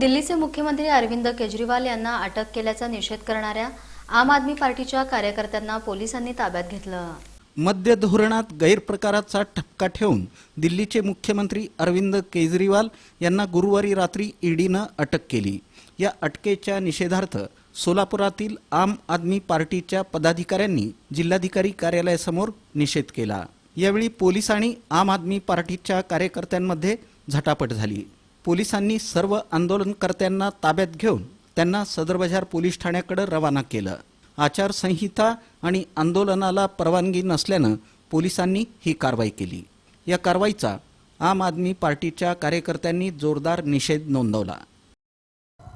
दिल्लीचे मुख्यमंत्री अरविंद केजरीवाल यांना अटक केल्याचा निषेध करणाऱ्या आम आदमी पार्टीच्या कार्यकर्त्यांना पोलिसांनी ताब्यात घेतलं. मद्य धोरणात गैरप्रकाराचा ठपका ठेवून दिल्लीचे मुख्यमंत्री अरविंद केजरीवाल यांना गुरुवारी रात्री ईडीनं अटक केली. या अटकेच्या निषेधार्थ सोलापुरातील आम आदमी पार्टीच्या पदाधिकाऱ्यांनी जिल्हाधिकारी कार्यालयासमोर निषेध केला. यावेळी पोलीस आणि आम आदमी पार्टीच्या कार्यकर्त्यांमध्ये झटापट झाली. पोलिसांनी सर्व आंदोलनकर्त्यांना ताब्यात घेऊन त्यांना सदर बाजार पोलीस ठाण्याकडे रवाना केलं. आचारसंहिता आणि आंदोलनाला परवानगी नसल्यानं पोलिसांनी ही कारवाई केली. या कारवाईचा आम आदमी पार्टीच्या कार्यकर्त्यांनी जोरदार निषेध नोंदवला.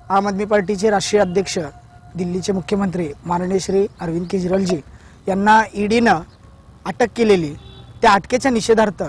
आम आदमी पार्टीचे राष्ट्रीय अध्यक्ष दिल्लीचे मुख्यमंत्री माननीय श्री अरविंद केजरीवालजी यांना ईडीनं अटक केलेली. त्या अटकेच्या निषेधार्थ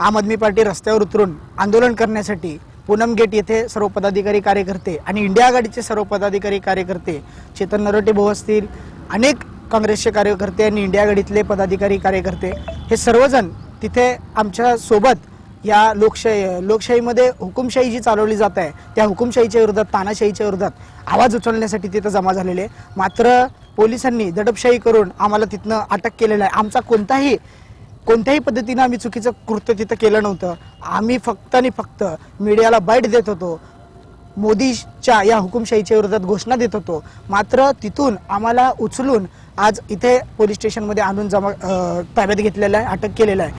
आम आदमी पार्टी रस्त्यावर उतरून आंदोलन करण्यासाठी पूनम गेट येथे सर्व पदाधिकारी कार्यकर्ते आणि इंडिया आघाडीचे सर्व पदाधिकारी कार्यकर्ते चेतन नरोटे भाऊ असतील अनेक काँग्रेसचे कार्यकर्ते आणि इंडिया आघाडीतले पदाधिकारी कार्यकर्ते हे सर्वजण तिथे आमच्यासोबत या लोकशाही लोकशाहीमध्ये हुकुमशाही जी चालवली जात आहे त्या हुकुमशाहीच्या विरोधात तानाशाहीच्या विरोधात आवाज उचलण्यासाठी तिथं जमा झालेले आहे. मात्र पोलिसांनी दडपशाही करून आम्हाला तिथनं अटक केलेलं आहे आमचा कोणताही कोणत्याही पद्धतीनं आम्ही चुकीचं कृत्य तिथं केलं नव्हतं. आम्ही फक्त आणि फक्त मीडियाला बाईट देत होतो. मोदीच्या या हुकुमशाहीच्या विरोधात घोषणा देत होतो. मात्र तिथून आम्हाला उचलून आज इथे पोलीस स्टेशनमध्ये आणून जमा ताब्यात घेतलेलं आहे अटक केलेलं आहे.